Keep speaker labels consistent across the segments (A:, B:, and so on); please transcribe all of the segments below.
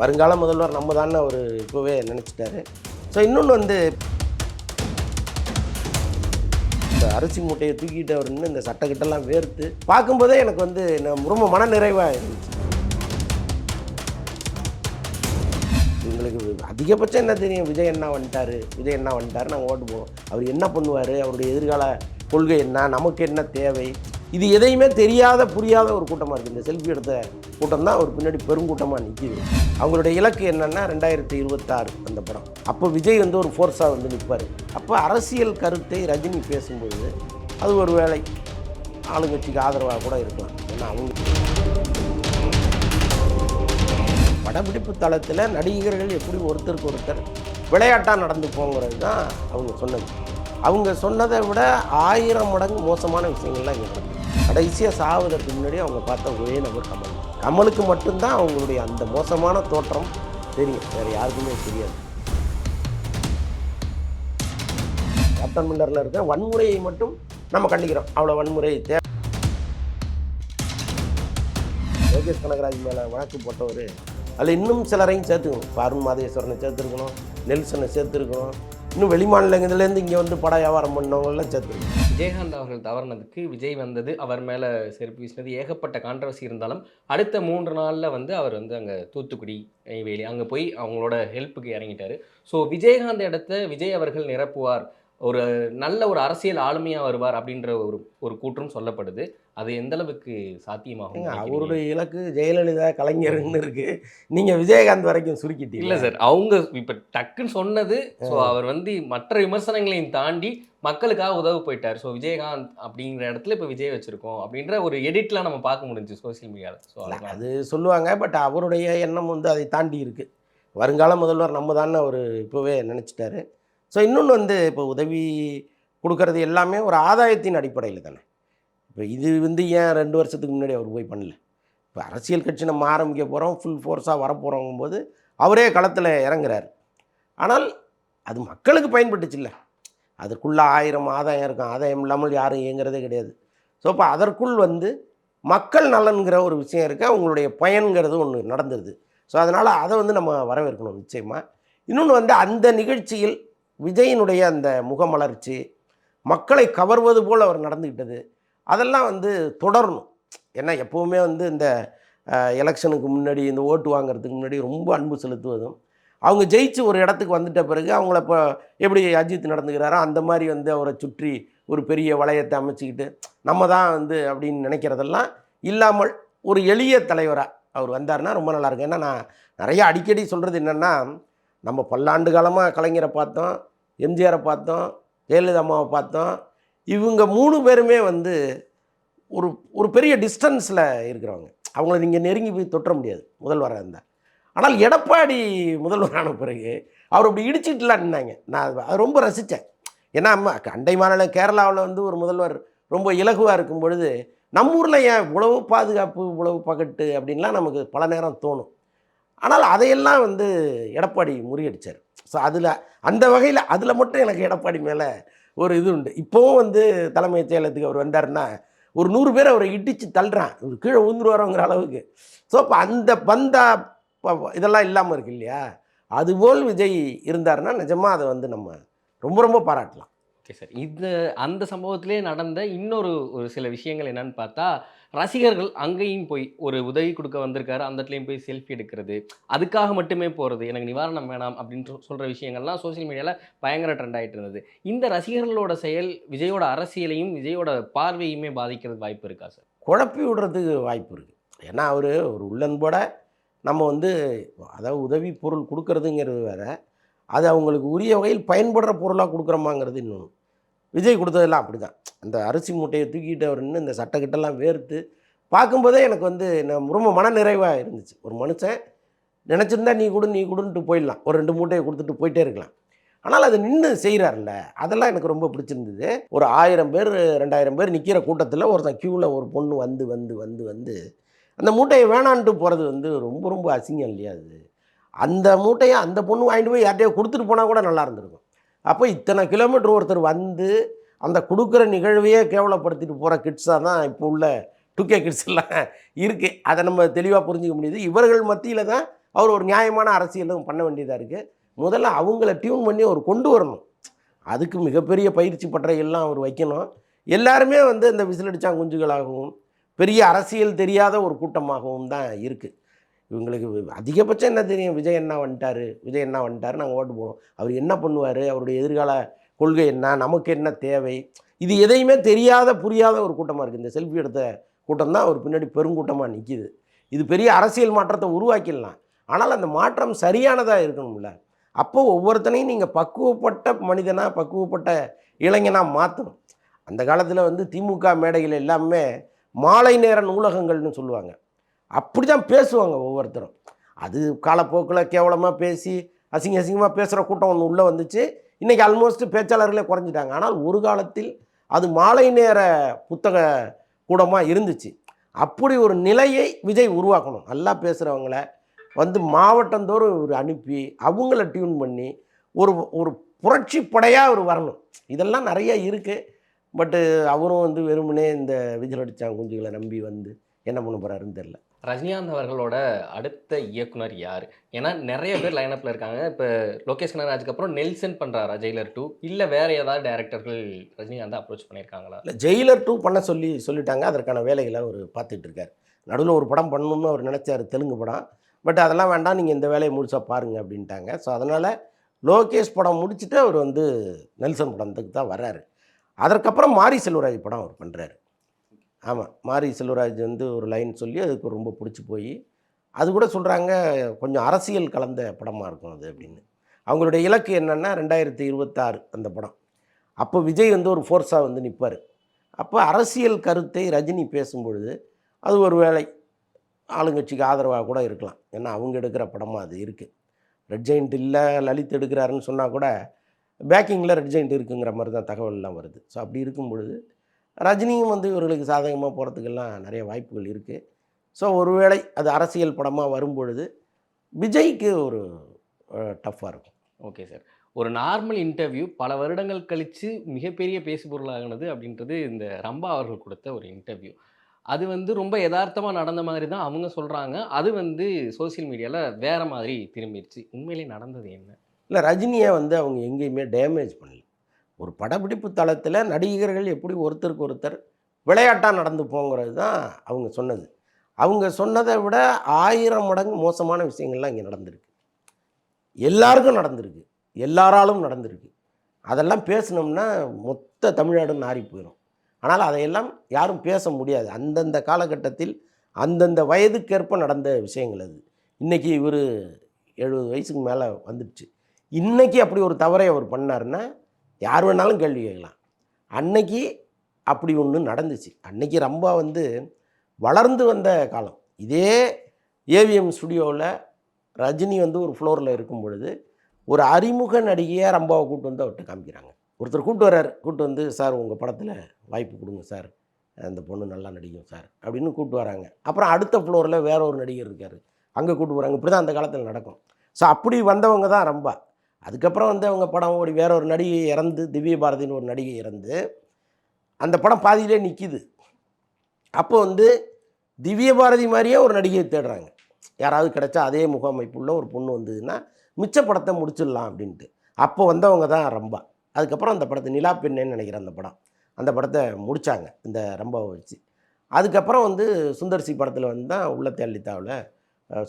A: வருங்கால முதல்வர் நம்ம தான் அவர் இப்போவே நினச்சிட்டாரு. ஸோ இன்னொன்று வந்து இந்த அரிசி மூட்டையை தூக்கிட்டு அவர் நின்று இந்த சட்டக்கிட்டெல்லாம் வேர்த்து பார்க்கும்போதே எனக்கு வந்து ரொம்ப மன நிறைவாக இருந்துச்சு. எங்களுக்கு அதிகபட்சம் என்ன தெரியும்? விஜய் என்ன வந்துட்டாரு. விஜய் என்ன வந்துட்டாரு நாங்கள் ஓட்டு போவோம் அவர் என்ன பண்ணுவார்? அவருடைய எதிர்கால கொள்கை என்ன? நமக்கு என்ன தேவை? இது எதையுமே தெரியாத புரியாத ஒரு கூட்டமாக இருக்குது இந்த செல்ஃபி எடுத்த கூட்டம் தான் அவர் பின்னாடி பெருங்கூட்டமாக நிற்கிது அவங்களுடைய இலக்கு என்னென்னா ரெண்டாயிரத்தி இருபத்தாறு அந்த படம். அப்போ விஜய் வந்து ஒரு ஃபோர்ஸாக வந்து நிற்பார் அப்போ அரசியல் கருத்தை ரஜினி பேசும்போது அது ஒரு வேலை ஆளுங்கட்சிக்கு ஆதரவாக கூட இருக்கலாம். ஏன்னா அவங்க படப்பிடிப்பு தளத்தில் நடிகர்கள் எப்படி ஒருத்தருக்கு ஒருத்தர் விளையாட்டாக நடந்து போங்கிறது தான் அவங்க சொன்னது. அவங்க சொன்னதை விட ஆயிரம் மடங்கு மோசமான விஷயங்கள்லாம் இங்கே நடக்குது. கடைசியாக சாவதற்கு முன்னாடி அவங்க பார்த்த ஒரே நபர் கமல். கமலுக்கு மட்டும்தான் அவங்களுடைய அந்த மோசமான தோற்றம் தெரியும். வேறு யாருக்குமே தெரியாது. கேப்டன் மில்லரில் இருக்க வன்முறையை மட்டும் நம்ம கண்டிக்கிறோம். அவ்வளோ வன்முறை தே லோகேஷ் கனகராஜ் மேலே வழக்கு போட்டவர் அதில் இன்னும் சிலரையும் சேர்த்துக்கணும். இப்போ அருண் மாதேஸ்வரனை சேர்த்துருக்கணும் நெல்சனை சேர்த்துருக்கணும். இன்னும் வெளிமாநிலங்கள்லேருந்து இங்கே வந்து பட வியாபாரம் பண்ணவங்களாம் சேர்த்துருக்கணும்.
B: விஜயகாந்த் அவர்கள் தவறுனதுக்கு விஜய் வந்தது அவர் மேலே செருப்பு வீசினது. ஏகப்பட்ட கான்ட்ரவர்சி இருந்தாலும் அடுத்த மூன்று நாளில் வந்து அவர் வந்து அங்கே தூத்துக்குடி நெய்வேலி அங்கே போய் அவங்களோட ஹெல்ப்புக்கு இறங்கிட்டார். ஸோ விஜயகாந்த் இடத்த விஜய் அவர்கள் நிரப்புவார் ஒரு நல்ல ஒரு அரசியல் ஆளுமையாக வருவார் அப்படின்ற ஒரு ஒரு கூற்றும் சொல்லப்படுது. அது எந்த அளவுக்கு சாத்தியமாகும்?
A: அவருடைய இலக்கு ஜெயலலிதா கலைஞர்னு இருக்கு. நீங்கள் விஜயகாந்த் வரைக்கும் சுருக்கிட்டீங்க.
B: இல்ல சார் அவங்க இப்ப டக்குன்னு சொன்னது ஸோ அவர் வந்து மற்ற விமர்சனங்களையும் தாண்டி மக்களுக்காக உதவ போயிட்டார். ஸோ விஜயகாந்த் அப்படிங்கிற இடத்துல இப்போ விஜய் வச்சிருக்கோம் அப்படின்ற ஒரு எடிட்லாம் நம்ம பார்க்க முடிஞ்சு சோசியல் மீடியாவில் ஸோ
A: அது சொல்லுவாங்க பட் அவருடைய எண்ணம் வந்து அதை தாண்டி இருக்குது வருங்கால முதல்வர் நம்ம தானே அவர் இப்போவே நினச்சிட்டாரு. ஸோ இன்னொன்று வந்து இப்போ உதவி கொடுக்கறது எல்லாமே ஒரு ஆதாயத்தின் அடிப்படையில் தானே. இப்போ இது வந்து ஏன் ரெண்டு வருஷத்துக்கு முன்னாடி அவர் போய் பண்ணல? இப்போ அரசியல் கட்சி நம்ம ஆரம்பிக்க போகிறோம் ஃபுல் ஃபோர்ஸாக வரப்போகிறோங்கும் போது அவரே களத்தில் இறங்குறாரு. ஆனால் அது மக்களுக்கு பயன்பட்டுச்சுல்ல அதுக்குள்ளே ஆயிரம் ஆதாயம் இருக்கும். ஆதாயம் இல்லாமல் யாரும் இயங்குறதே கிடையாது. ஸோ இப்போ அதற்குள் வந்து மக்கள் நலன்கிற ஒரு விஷயம் இருக்குது அவங்களுடைய பயன்கிறது ஒன்று நடந்துருது. ஸோ அதனால் அதை வந்து நம்ம வரவேற்கணும் நிச்சயமாக இன்னொன்று வந்து அந்த நிகழ்ச்சியில் விஜயினுடைய அந்த முகமலர்ச்சி மக்களை கவர்வது போல் அவர் நடந்துக்கிட்டது அதெல்லாம் வந்து தொடரணும். ஏன்னா எப்போவுமே வந்து இந்த எலெக்ஷனுக்கு முன்னாடி இந்த ஓட்டு வாங்குறதுக்கு முன்னாடி ரொம்ப அன்பு செலுத்துவதும் அவங்க ஜெயிச்சு ஒரு இடத்துக்கு வந்துட்ட பிறகு அவங்கள இப்போ எப்படி அஜித் நடந்துக்கிறாரோ அந்த மாதிரி வந்து அவரை சுற்றி ஒரு பெரிய வளையத்தை அமைச்சிக்கிட்டு நம்ம தான் வந்து அப்படின்னு நினைக்கிறதெல்லாம் இல்லாமல் ஒரு எளிய தலைவராக அவர் வந்தாருன்னா ரொம்ப நல்லாயிருக்கும் ஏன்னா நான் நிறைய அடிக்கடி சொல்கிறது என்னென்னா நம்ம பல்லாண்டு காலமாக கலைஞரை பார்த்தோம் எம்ஜிஆரை பார்த்தோம் ஜெயலலிதா அம்மாவை பார்த்தோம். இவங்க மூணு பேருமே வந்து ஒரு ஒரு பெரிய டிஸ்டன்ஸில் இருக்கிறவங்க. அவங்கள நீங்கள் நெருங்கி போய் தொற்ற முடியாது முதல்வராக இருந்தால் ஆனால் எடப்பாடி முதல்வரான பிறகு அவர் அப்படி இடிச்சிட்டுலாம் நின்னாங்க. நான் அது- அதை ரொம்ப ரசித்தேன் ஏன்னா அம்மா அண்டை மாநிலம் கேரளாவில் வந்து ஒரு முதல்வர் ரொம்ப இலகுவாக இருக்கும் பொழுது நம்ம ஊரில் ஏன் இவ்வளவு பாதுகாப்பு இவ்வளவு பகட்டு அப்படின்லாம் நமக்கு பல நேரம் தோணும். ஆனால் அதையெல்லாம் வந்து எடப்பாடி முறியடிச்சார். ஸோ அதில் அந்த வகையில் அதில் மட்டும் எனக்கு எடப்பாடி மேலே ஒரு இது உண்டு. இப்போவும் வந்து தலைமைச் செயலத்துக்கு அவர் வந்தார்னா ஒரு நூறு பேர் அவரை இடித்து தள்ளுறான். இவர் கீழே விழுந்துருவாரோங்கிற அளவுக்கு. ஸோ இப்போ அந்த பந்தா ப- இதெல்லாம் இல்லாமல் இருக்கு இல்லையா? அதுபோல் விஜய் இருந்தாருன்னா நிஜமாக அதை வந்து நம்ம ரொம்ப ரொம்ப பாராட்டலாம்.
B: ஓகே சார் இந்த அந்த சம்பவத்திலே நடந்த இன்னொரு ஒரு சில விஷயங்கள் என்னன்னு பார்த்தா ரசிகர்கள் அங்கேயும் போய் ஒரு உதவி கொடுக்க வந்திருக்காரு. அந்த இடத்துலையும் போய் செல்ஃபி எடுக்கிறது. அதுக்காக மட்டுமே போகிறது எனக்கு நிவாரணம் வேணாம் அப்படின்னு சொல்கிற விஷயங்கள்லாம் சோஷியல் மீடியாவில் பயங்கர ட்ரெண்ட் ஆகிட்டு இருந்தது. இந்த ரசிகர்களோட செயல் விஜயோட அரசியலையும் விஜயோட பார்வையுமே பாதிக்கிறதுக்கு வாய்ப்பு இருக்கா சார்
A: குழப்பி விடுறதுக்கு வாய்ப்பு இருக்குது ஏன்னா அவர் ஒரு உள்ளன்போட நம்ம வந்து அதாவது உதவி பொருள் கொடுக்கறதுங்கிறது வேற. அது அவங்களுக்கு உரிய வகையில் பயன்படுற பொருளாக கொடுக்குறோமாங்கிறது இன்னொன்று விஜய் கொடுத்ததெல்லாம் அப்படி தான் அந்த அரிசி மூட்டையை தூக்கிட்டு அவர் நின்று இந்த சட்டைக்கிட்டெல்லாம் வேர்த்து பார்க்கும்போதே எனக்கு வந்து ரொம்ப மன நிறைவாக இருந்துச்சு. ஒரு மனுஷன் நினச்சிருந்தா நீ கொடு நீ கொடுன்ட்டு போயிடலாம். ஒரு ரெண்டு மூட்டையை கொடுத்துட்டு போயிட்டே இருக்கலாம். ஆனால் அது நின்று செய்கிறாருல்ல அதெல்லாம் எனக்கு ரொம்ப பிடிச்சிருந்தது. ஒரு ஆயிரம் பேர் ரெண்டாயிரம் பேர் நிற்கிற கூட்டத்தில் ஒருத்தன் க்யூவில் ஒரு பொண்ணு வந்து வந்து வந்து வந்து அந்த மூட்டையை வேணான்ட்டு போகிறது வந்து ரொம்ப ரொம்ப அசிங்கம் இல்லையா அது? அந்த மூட்டையை அந்த பொண்ணு வாங்கிட்டு போய் யார்ட்டையோ கொடுத்துட்டு போனால் கூட நல்லா இருந்திருக்கும். அப்போ இத்தனை கிலோமீட்டர் ஒருத்தர் வந்து அந்த கொடுக்குற நிகழ்வையே கேவலப்படுத்திட்டு போகிற கிட்ஸாக தான் இப்போ உள்ள டூ கிட்ஸ் எல்லாம் இருக்குது அதை நம்ம தெளிவாக புரிஞ்சுக்க முடியுது. இவர்கள் மத்தியில் தான் அவர் ஒரு நியாயமான அரசியலும் பண்ண வேண்டியதாக இருக்குது முதல்ல அவங்கள டியூன் பண்ணி அவர் கொண்டு வரணும். அதுக்கு மிகப்பெரிய பயிற்சி பட்டறைகள்லாம் அவர் வைக்கணும். எல்லாருமே வந்து இந்த விசிலடிச்சாங்குஞ்சுகளாகவும் பெரிய அரசியல் தெரியாத ஒரு கூட்டமாகவும் தான் இருக்குது இவங்களுக்கு அதிகபட்சம் என்ன தெரியும்? விஜய் என்ன வந்துட்டார்? விஜய் என்ன வந்துட்டார் நாங்கள் ஓட்டு போடுவோம். அவர் என்ன பண்ணுவார்? அவருடைய எதிர்கால கொள்கை என்ன? நமக்கு என்ன தேவை? இது எதையுமே தெரியாத புரியாத ஒரு கூட்டமாக இருக்குது இந்த செல்ஃபி எடுத்த கூட்டம் தான் அவர் பின்னாடி பெருங்கூட்டமாக நிற்கிது இது பெரிய அரசியல் மாற்றத்தை உருவாக்கிடலாம். ஆனால் அந்த மாற்றம் சரியானதாக இருக்கணும்ல. அப்போ ஒவ்வொருத்தனையும் நீங்கள் பக்குவப்பட்ட மனிதனாக பக்குவப்பட்ட இளைஞனாக மாற்றணும் அந்த காலத்தில் வந்து திமுக மேடைகள் எல்லாமே மாலை நேர நூலகங்கள்னு சொல்லுவாங்க. அப்படி தான் பேசுவாங்க ஒவ்வொருத்தரும். அது காலப்போக்கில் கேவலமாக பேசி அசிங்க அசிங்கமாக பேசுகிற கூட்டம் ஒன்று உள்ளே வந்துச்சு. இன்றைக்கி ஆல்மோஸ்ட் பேச்சாளர்களே குறைஞ்சிட்டாங்க. ஆனால் ஒரு காலத்தில் அது மாலை நேர புத்தக கூடமாக இருந்துச்சு. அப்படி ஒரு நிலையை விஜய் உருவாக்கணும். நல்லா பேசுகிறவங்கள வந்து மாவட்டந்தோறும் இவர் அனுப்பி அவங்கள டியூன் பண்ணி ஒரு ஒரு புரட்சி படையாக அவர் வரணும். இதெல்லாம் நிறைய இருக்குது பட்டு அவரும் வந்து வெறுமனே இந்த விஜய் அடித்தாங்க குஞ்சுகளை நம்பி வந்து என்ன பண்ண போகிறாருன்னு தெரில
B: ரஜினிகாந்த் அவர்களோட அடுத்த இயக்குனர் யார்? ஏன்னா நிறைய பேர் லைனப்பில் இருக்காங்க. இப்போ லோகேஷ் கனகராஜுக்கு அப்புறம் நெல்சன் பண்ணுறாரா ஜெயிலர் டூ இல்லை வேற ஏதாவது டேரக்டர்கள் ரஜினிகாந்த் அப்ரோச் பண்ணியிருக்காங்களா?
A: இல்லை ஜெயிலர் டூ பண்ண சொல்லி சொல்லிட்டாங்க. அதற்கான வேலைகளை அவர் பார்த்துட்டு இருக்கார். நடுவில் ஒரு படம் பண்ணணும்னு அவர் நினச்சார் தெலுங்கு படம். பட் அதெல்லாம் வேண்டாம் நீங்கள் இந்த வேலையை முழுசாக பாருங்கள் அப்படின்ட்டாங்க. ஸோ அதனால் லோகேஷ் படம் முடிச்சுட்டு அவர் வந்து நெல்சன் படத்துக்கு தான் வர்றாரு. அதற்கப்புறம் மாரி செல்வராஜ் படம் அவர் பண்ணுறாரு ஆமாம் மாரி செல்வராஜ் வந்து ஒரு லைன் சொல்லி அதுக்கு ரொம்ப பிடிச்சி போய் அது கூட சொல்கிறாங்க கொஞ்சம் அரசியல் கலந்த படமாக இருக்கும் அது அப்படின்னு. அவங்களுடைய இலக்கு என்னென்னா ரெண்டாயிரத்தி இருபத்தாறு அந்த படம். அப்போ விஜய் வந்து ஒரு ஃபோர்ஸாக வந்து நிற்பார் அப்போ அரசியல் கருத்தை ரஜினி பேசும்பொழுது அது ஒரு வேளை ஆளுங்கட்சிக்கு ஆதரவாக கூட இருக்கலாம். ஏன்னா அவங்க எடுக்கிற படமாக அது இருக்குது ரெட் ஜெயிண்ட் இல்லை லலித் எடுக்கிறாருன்னு சொன்னால் கூட பேக்கிங்கில் ரெட் ஜெயிண்ட் இருக்குங்கிற மாதிரி தான் தகவல்லாம் வருது. ஸோ அப்படி இருக்கும் பொழுது ரஜினியும் வந்து இவர்களுக்கு சாதகமாக போகிறதுக்கெல்லாம் நிறைய வாய்ப்புகள் இருக்குது ஸோ ஒருவேளை அது அரசியல் படமாக வரும்பொழுது விஜய்க்கு ஒரு டஃப்பாக இருக்கும்.
B: Okay sir. ஒரு நார்மல் இன்டர்வியூ பல வருடங்கள் கழித்து மிகப்பெரிய பேசுபொருளாகினது அப்படின்றது இந்த ரம்பா அவர்கள் கொடுத்த ஒரு இன்டர்வியூ. அது வந்து ரொம்ப யதார்த்தமாக நடந்த மாதிரி தான் அவங்க சொல்கிறாங்க அது வந்து சோஷியல் மீடியாவில் வேற மாதிரி திரும்பிடுச்சு. உண்மையிலே நடந்தது என்ன?
A: இல்லை ரஜினியை வந்து அவங்க எங்கேயுமே டேமேஜ் பண்ணல. ஒரு படப்பிடிப்பு தளத்தில் நடிகர்கள் எப்படி ஒருத்தருக்கு ஒருத்தர் விளையாட்டாக நடந்து போங்கிறது தான் அவங்க சொன்னது. அவங்க சொன்னதை விட ஆயிரம் மடங்கு மோசமான விஷயங்கள்லாம் இங்கே நடந்திருக்கு. எல்லாருக்கும் நடந்திருக்கு. எல்லாராலும் நடந்திருக்கு. அதெல்லாம் பேசினோம்னா மொத்த தமிழ்நாடும் நாரி போயிடும் ஆனால் அதையெல்லாம் யாரும் பேச முடியாது. அந்தந்த காலகட்டத்தில் அந்தந்த வயதுக்கேற்ப நடந்த விஷயங்கள் அது. இன்றைக்கி இவர் எழுபது வயசுக்கு மேலே வந்துடுச்சு. இன்றைக்கி அப்படி ஒரு தவறை அவர் பண்ணாருன்னா யார் வேணாலும் கேள்வி கேட்கலாம். அன்னைக்கு அப்படி ஒன்று நடந்துச்சு. அன்னைக்கு ரொம்ப வந்து வளர்ந்து வந்த காலம். இதே ஏவிஎம் ஸ்டுடியோவில் ரஜினி வந்து ஒரு ஃப்ளோரில் இருக்கும் பொழுது ஒரு அறிமுக நடிகையாக ரம்பாவை கூட்டு வந்து அவர்கிட்ட காமிக்கிறாங்க. ஒருத்தர் கூட்டு வர்றார். கூட்டு வந்து சார் உங்கள் படத்தில் வாய்ப்பு கொடுங்க சார். அந்த பொண்ணு நல்லா நடிக்கும் சார். அப்படின்னு கூப்பிட்டு வராங்க. அப்புறம் அடுத்த ஃப்ளோரில் வேற ஒரு நடிகர் இருக்கார். அங்கே கூப்பிட்டு போகிறாங்க இப்படி தான் அந்த காலத்தில் நடக்கும். ஸோ அப்படி வந்தவங்க தான் ரம்பா. அதுக்கப்புறம் வந்து அவங்க படம் ஓடி வேற ஒரு நடிகை இறந்து திவ்ய பாரதின்னு ஒரு நடிகை இறந்து அந்த படம் பாதியிலே நிற்கிது அப்போ வந்து திவ்ய பாரதி மாதிரியே ஒரு நடிகையை தேடுறாங்க. யாராவது கிடைச்சா அதே முகாமைப்புள்ள ஒரு பொண்ணு வந்ததுன்னா மிச்ச படத்தை முடிச்சிடலாம் அப்படின்ட்டு. அப்போ வந்தவங்க தான் ரம்பா. அதுக்கப்புறம் அந்த படத்தை நிலா பெண்ணேன்னு நினைக்கிறேன் அந்த படம். அந்த படத்தை முடித்தாங்க இந்த ரம்பாவை வச்சு. அதுக்கப்புறம் வந்து சுந்தர்சி படத்தில் வந்து தான் உள்ளத்தை அள்ளித்தாவில்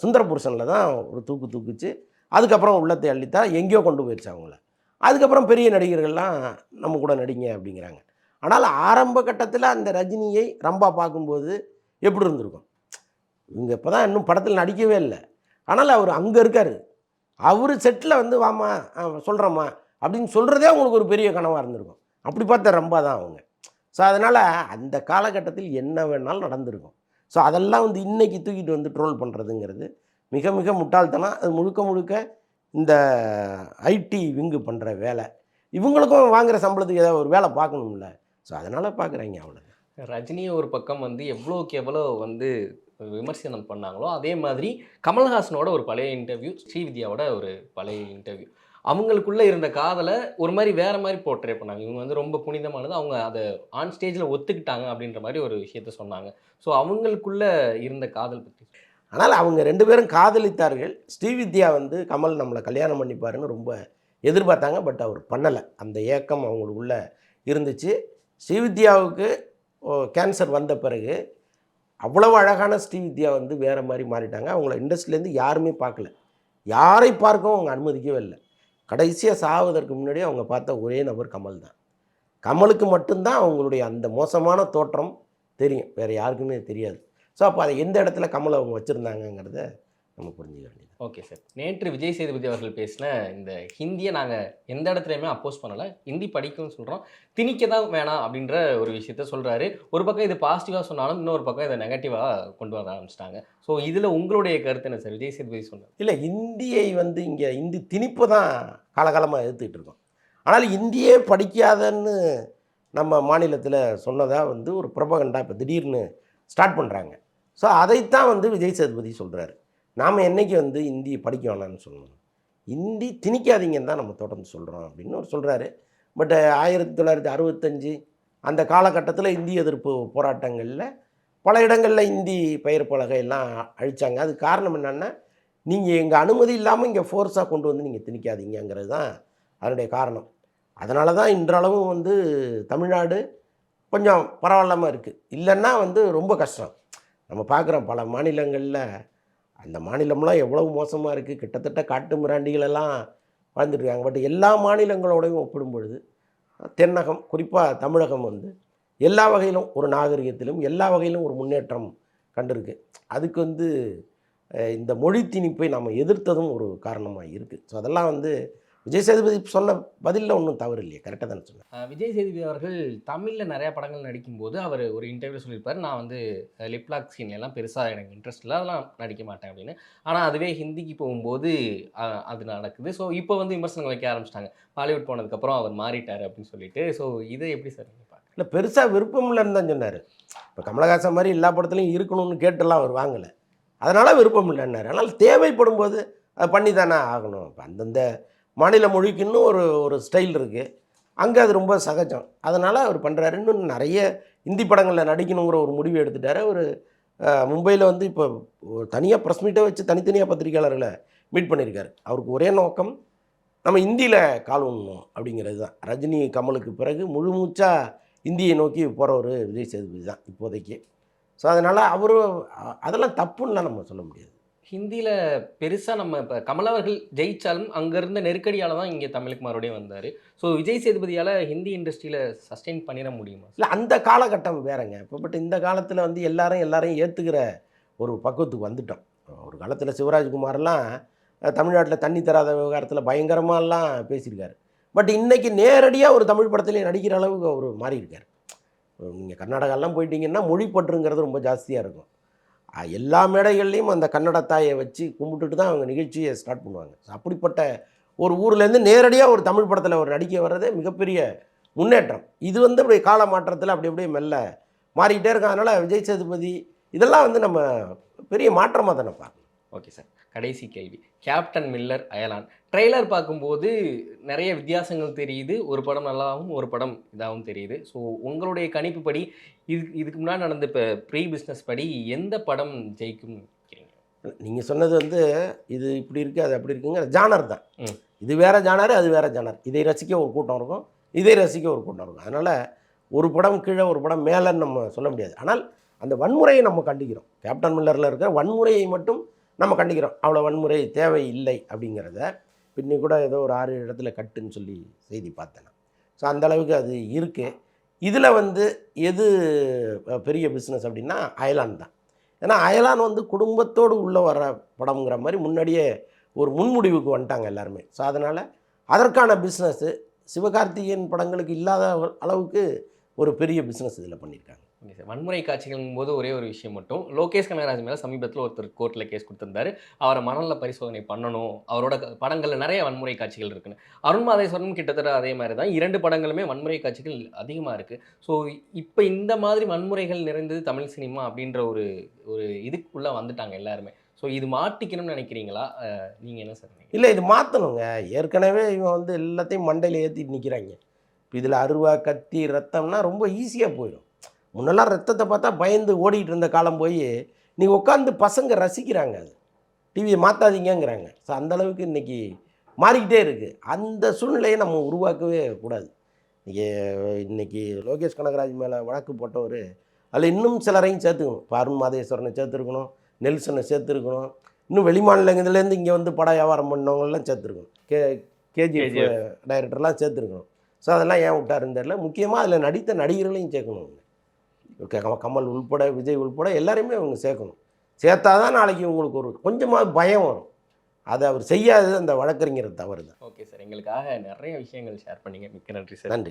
A: சுந்தர புருஷனில் தான் ஒரு தூக்கு தூக்குச்சு. அதுக்கப்புறம் உள்ளத்தை அள்ளித்தா எங்கேயோ கொண்டு போயிடுச்சு அவங்கள. அதுக்கப்புறம் பெரிய நடிகர்கள்லாம் நம்ம கூட நடிங்க அப்படிங்கிறாங்க. ஆனால் ஆரம்ப கட்டத்தில் அந்த ரஜினியை ரம்பா பார்க்கும்போது எப்படி இருந்திருக்கும்? இவங்க இப்போ தான் இன்னும் படத்தில் நடிக்கவே இல்லை. ஆனால் அவர் அங்கே இருக்கார். அவர் செட்டில் வந்து வாமா சொல்கிறோம்மா அப்படின்னு சொல்கிறதே அவங்களுக்கு ஒரு பெரிய கனவாக இருந்திருக்கும். அப்படி பார்த்த ரம்பா தான் அவங்க. ஸோ அதனால் அந்த காலகட்டத்தில் என்ன வேணாலும் நடந்திருக்கும். ஸோ அதெல்லாம் வந்து இன்றைக்கி தூக்கிட்டு வந்து ட்ரோல் பண்ணுறதுங்கிறது மிக மிக முட்டாள்தனம். அது முழுக்க முழுக்க இந்த ஐடி விங்கு பண்ணுற வேலை. இவங்களுக்கும் வாங்குகிற சம்பளத்துக்கு ஏதாவது ஒரு வேலை பார்க்கணும்ல. ஸோ அதனால் பார்க்குறாங்க அவ்வளோ
B: ரஜினியை ஒரு பக்கம் வந்து எவ்வளோக்கு எவ்வளோ வந்து விமர்சனம் பண்ணாங்களோ அதே மாதிரி கமல்ஹாசனோட ஒரு பழைய இன்டர்வியூ ஸ்ரீவித்யாவோட ஒரு பழைய இன்டர்வியூ அவங்களுக்குள்ளே இருந்த காதலை ஒரு மாதிரி வேறு மாதிரி போர்ட்ரே பண்ணாங்க. இவங்க வந்து ரொம்ப புனிதமானது. அவங்க அதை ஆன் ஸ்டேஜில் ஒத்துக்கிட்டாங்க அப்படின்ற மாதிரி ஒரு விஷயத்த சொன்னாங்க. ஸோ அவங்களுக்குள்ளே இருந்த காதல் பற்றி
A: ஆனால் அவங்க ரெண்டு பேரும் காதலித்தார்கள். ஸ்ரீவித்யா வந்து கமல் நம்மளை கல்யாணம் பண்ணிப்பாருன்னு ரொம்ப எதிர்பார்த்தாங்க பட் அவர் பண்ணலை. அந்த ஏக்கம் அவங்களுக்குள்ள இருந்துச்சு. ஸ்ரீவித்யாவுக்கு கேன்சர் வந்த பிறகு அவ்வளவு அழகான ஸ்ரீவித்யா வந்து வேறு மாதிரி மாறிட்டாங்க. அவங்கள இண்டஸ்ட்ரியிலேருந்து யாருமே பார்க்கல. யாரை பார்க்கவும் அவங்க அனுமதிக்கவே இல்லை. கடைசியாக சாவதற்கு முன்னாடி அவங்க பார்த்த ஒரே நபர் கமல் தான். கமலுக்கு மட்டும்தான் அவங்களுடைய அந்த மோசமான தோற்றம் தெரியும். வேறு யாருக்குமே தெரியாது. ஸோ அப்போ அதை எந்த இடத்துல கமலை அவங்க வச்சுருந்தாங்கங்கிறத நம்ம புரிஞ்சுக்க வேண்டியது
B: ஓகே சார். நேற்று விஜய் சேதுபதி அவர்கள் பேசின இந்த ஹிந்தியை நாங்கள் எந்த இடத்துலையுமே அப்போஸ் பண்ணலை. ஹிந்தி படிக்கும்னு சொல்கிறோம் திணிக்க தான் வேணாம் அப்படின்ற ஒரு விஷயத்த சொல்கிறாரு ஒரு பக்கம் இது பாசிட்டிவாக சொன்னாலும் இன்னொரு பக்கம் இதை நெகட்டிவாக கொண்டு வர ஆரம்பிச்சிட்டாங்க. ஸோ இதில் உங்களுடைய கருத்து என்ன சார்? விஜய் சேதுபதி சொன்னார்
A: இல்லை இந்தியை வந்து இங்கே இந்தி திணிப்பு தான் காலகாலமாக எதிர்த்துக்கிட்டு இருக்கோம். ஆனால் இந்தியே படிக்காதன்னு நம்ம மாநிலத்தில் சொன்னதாக வந்து ஒரு பிரபகண்டா இப்போ திடீர்னு ஸ்டார்ட் பண்ணுறாங்க ஸோ அதைத்தான் வந்து விஜய் சேதுபதி சொல்கிறாரு நாம் என்னைக்கு வந்து இந்தி படிக்க வேணாம்னு சொல்லணும். இந்தி திணிக்காதீங்கன்னு தான் நம்ம தொடர்ந்து சொல்கிறோம் அப்படின்னு அவர் சொல்கிறாரு பட் ஆயிரத்தி தொள்ளாயிரத்தி அறுபத்தஞ்சு அந்த காலகட்டத்தில் இந்தி எதிர்ப்பு போராட்டங்களில் பல இடங்களில் இந்தி பெயர் பலகையெல்லாம் எல்லாம் அழிச்சாங்க. அது காரணம் என்னென்னா நீங்கள் எங்கள் அனுமதி இல்லாமல் இங்கே ஃபோர்ஸாக கொண்டு வந்து நீங்கள் திணிக்காதீங்கங்கிறது தான் அதனுடைய காரணம். அதனால தான் இன்றளவும் வந்து தமிழ்நாடு கொஞ்சம் பரவாயில்லாமல் இருக்குது இல்லைன்னா வந்து ரொம்ப கஷ்டம். நம்ம பார்க்குறோம் பல மாநிலங்களில் அந்த மாநிலம்லாம் எவ்வளவு மோசமாக இருக்குது. கிட்டத்தட்ட காட்டு மிராண்டிகள் எல்லாம் பட் எல்லா மாநிலங்களோடையும் ஒப்பிடும் பொழுது தென்னகம் குறிப்பாக தமிழகம் வந்து எல்லா வகையிலும் ஒரு நாகரிகத்திலும் எல்லா வகையிலும் ஒரு முன்னேற்றம் கண்டிருக்கு. அதுக்கு வந்து இந்த மொழி திணிப்பை நம்ம எதிர்த்ததும் ஒரு காரணமாக இருக்குது. ஸோ அதெல்லாம் வந்து விஜய் சேதுபதி சொன்ன பதிலில் ஒன்றும் தவறு இல்லையே. கரெக்டாக தானே சொன்னேன்.
B: விஜய் சேதுபதி அவர்கள் தமிழில் நிறைய படங்கள் நடிக்கும்போது அவர் ஒரு இன்டர்வியூ சொல்லியிருப்பார் நான் வந்து லிப்லாக் சீன் எல்லாம் பெருசாக எனக்கு இன்ட்ரெஸ்ட் இல்லை அதெல்லாம் நடிக்க மாட்டேன் அப்படின்னு. ஆனால் அதுவே ஹிந்திக்கு போகும்போது அது நடக்குது. ஸோ இப்போ வந்து விமர்சனங்கள் வைக்க ஆரம்பிச்சிட்டாங்க. பாலிவுட் போனதுக்கப்புறம் அவர் மாறிட்டார் அப்படின்னு சொல்லிட்டு. ஸோ இதை எப்படி சார்
A: இல்லை பெருசாக விருப்பம் இல்லைன்னு தான் சொன்னார். இப்போ கமலஹாசன் மாதிரி எல்லா படத்துலையும் இருக்கணும்னு கேட்டெல்லாம் அவர் வாங்கலை. அதனால் விருப்பம் இல்லைன்னாரு. ஆனால் தேவைப்படும் போது அதை பண்ணி தானே ஆகணும். இப்போ அந்தந்த மாநில மொழிக்கு இன்னும் ஒரு ஒரு ஸ்டைல் இருக்குது அங்கே அது ரொம்ப சகஜம். அதனால் அவர் பண்ணுறாரு இன்னும் நிறைய இந்தி படங்களில் நடிக்கணுங்கிற ஒரு முடிவு எடுத்துட்டார். அவர் மும்பையில் வந்து இப்போ தனியாக ப்ரெஸ் மீட்டை வச்சு தனித்தனியாக பத்திரிக்கையாளர்களை மீட் பண்ணியிருக்காரு அவருக்கு ஒரே நோக்கம் நம்ம இந்தியில் கால் ஊனணும் அப்படிங்கிறது தான். ரஜினி கமலுக்கு பிறகு முழு மூச்சாக இந்தியை நோக்கி போகிறவர் விஜய் சேதுபதி தான் இப்போதைக்கு. ஸோ அதனால் அவரும் அதெல்லாம் தப்புன்னுலாம் நம்ம சொல்ல முடியாது.
B: ஹிந்தியில் பெருசாக நம்ம இப்போ கமல் அவர்கள் ஜெயித்தாலும் அங்கேருந்த நெருக்கடியால் தான் இங்கே தமிழுக்கு மறுபடியும் வந்தார். ஸோ விஜய் சேதுபதியால் ஹிந்தி இண்டஸ்ட்ரியில் சஸ்டெயின் பண்ணிட முடியுமா?
A: இல்லை அந்த காலகட்டம் வேறங்க. இப்போ பட் இந்த காலத்தில் வந்து எல்லாரும் எல்லாரையும் ஏற்றுக்கிற ஒரு பக்குவத்துக்கு வந்துட்டோம். ஒரு காலத்தில் சிவராஜ்குமார்லாம் தமிழ்நாட்டில் தண்ணி தராத விவகாரத்தில் பயங்கரமாகலாம் பேசியிருக்காரு. பட் இன்றைக்கி நேரடியாக ஒரு தமிழ் படத்துலேயே நடிக்கிற அளவுக்கு அவர் மாறியிருக்கார். நீங்கள் கர்நாடகாலாம் போயிட்டீங்கன்னா மொழிப்பற்றுங்கிறது ரொம்ப ஜாஸ்தியாக இருக்கும். எல்லா மேடைகள்லையும் அந்த கன்னட தாயை வச்சு கும்பிட்டுட்டு தான் அவங்க நிகழ்ச்சியை ஸ்டார்ட் பண்ணுவாங்க. அப்படிப்பட்ட ஒரு ஊர்லேருந்து நேரடியாக ஒரு தமிழ் படத்தில் ஒரு நடிக்க வர்றதே மிகப்பெரிய முன்னேற்றம். இது வந்து அப்படி கால மாற்றத்தில் அப்படி அப்படியே மெல்ல மாறிக்கிட்டே இருக்கும் அதனால் விஜய் சேதுபதி இதெல்லாம் வந்து நம்ம பெரிய மாற்றமாக தானே பார்க்கணும்.
B: Okay sir. கடைசி கேள்வி. கேப்டன் மில்லர் அயலான் ட்ரெய்லர் பார்க்கும்போது நிறைய வித்தியாசங்கள் தெரியுது. ஒரு படம் நல்லாவும் ஒரு படம் இதாகவும் தெரியுது. ஸோ உங்களுடைய கணிப்புப்படி இது இதுக்கு முன்னாடி நடந்த இப்போ ப்ரீ பிஸ்னஸ் படி எந்த படம் ஜெயிக்கும்?
A: நீங்கள் சொன்னது வந்து இது இப்படி இருக்குது அது அப்படி இருக்குங்கிற ஜானர் தான். இது வேற ஜானர் அது வேற ஜானர். இதை ரசிக்க ஒரு கூட்டம் இருக்கும் இதை ரசிக்க ஒரு கூட்டம் இருக்கும். அதனால் ஒரு படம் கீழே ஒரு படம் மேலேன்னு நம்ம சொல்ல முடியாது. ஆனால் அந்த வன்முறையை நம்ம கண்டிக்கிறோம். கேப்டன் மில்லரில் இருக்கிற வன்முறையை மட்டும் நம்ம கண்டிக்கிறோம். அவ்வளோ வன்முறை தேவை இல்லை அப்படிங்கிறத பின்னி கூட ஏதோ ஒரு ஆறு இடத்துல கட்டுன்னு சொல்லி செய்தி பார்த்தேன். ஸோ அந்த அளவுக்கு அது இருக்குது இதில் வந்து எது பெரிய பிஸ்னஸ் அப்படின்னா அயலான் தான். ஏன்னா அயலான் வந்து குடும்பத்தோடு உள்ளே வர படம்ங்கிற மாதிரி முன்னாடியே ஒரு முன்முடிவுக்கு வந்துட்டாங்க எல்லாருமே. ஸோ அதனால் அதற்கான பிஸ்னஸ்ஸு சிவகார்த்திகேயன் படங்களுக்கு இல்லாத அளவுக்கு ஒரு பெரிய பிஸ்னஸ் இதில் பண்ணியிருக்காங்க.
B: ஓகே சார் வன்முறை காட்சிகளும் போது ஒரே ஒரு விஷயம் மட்டும். லோகேஷ் கனகராஜ் மேலே சமீபத்தில் ஒருத்தர் கோர்ட்டில் கேஸ் கொடுத்துருந்தாரு. அவரை மணல்ல பரிசோதனை பண்ணணும். அவரோட படங்களில் நிறைய வன்முறை காட்சிகள் இருக்குன்னு. அருண்மாதேஸ்வரன் கிட்டத்தட்ட அதே மாதிரி தான் இரண்டு படங்களுமே வன்முறை காட்சிகள் அதிகமாக இருக்குது ஸோ இப்போ இந்த மாதிரி வன்முறைகள் நிறைந்தது தமிழ் சினிமா அப்படின்ற ஒரு ஒரு இதுக்குள்ளே வந்துட்டாங்க எல்லாருமே. ஸோ இது மாட்டிக்கணும்னு நினைக்கிறீங்களா? நீங்கள் என்ன சார்
A: இல்லை இது மாற்றணுங்க ஏற்கனவே இவன் வந்து எல்லாத்தையும் மண்டையில் ஏற்றிட்டு நிற்கிறாங்க இப்போ இதில் அருவா கத்தி ரத்தம்னா ரொம்ப ஈஸியாக போயிடும். முன்னெல்லாம் ரத்தத்தை பார்த்தா பயந்து ஓடிட்டு இருந்த காலம் போய் நீ உட்காந்து பசங்க ரசிக்கிறாங்க அது. டிவியை மாற்றாதீங்கங்கிறாங்க ஸோ அளவுக்கு இன்னைக்கு மாறிக்கிட்டே இருக்குது அந்த சூழ்நிலையை நம்ம உருவாக்கவே கூடாது. இன்றைக்கி இன்னைக்கு லோகேஷ் கனகராஜ் மேலே வழக்கு போட்டவர் அதில் இன்னும் சிலரையும் சேர்த்துக்கணும். இப்போ அருண் மாதேஸ்வரனை சேர்த்துருக்கணும் நெல்சனை சேர்த்துருக்கணும். இன்னும் வெளிமாநிலங்கள்லேருந்து இங்கே வந்து படம் வியாபாரம் பண்ணவங்களெலாம் சேர்த்துருக்கணும். K KGF
B: KGF.
A: டைரக்டர்லாம் சேர்த்துருக்கணும். ஸோ அதெல்லாம் ஏன் விட்டாருன்னு தெரியல. முக்கியமாக அதில் நடித்த நடிகர்களையும் சேர்க்கணும். கமல் உள்பட விஜய் உள்பட எல்லாரையுமே அவங்க சேர்க்கணும். சேர்த்தாதான் நாளைக்கு உங்களுக்கு ஒரு கொஞ்சமாக பயம் வரும். அதை அவர் செய்யாதது அந்த வழக்கறிஞர் தவறு தான்
B: ஓகே சார். எங்களுக்காக நிறைய விஷயங்கள் ஷேர் பண்ணீங்க. மிக்க நன்றி சார்.
A: நன்றி.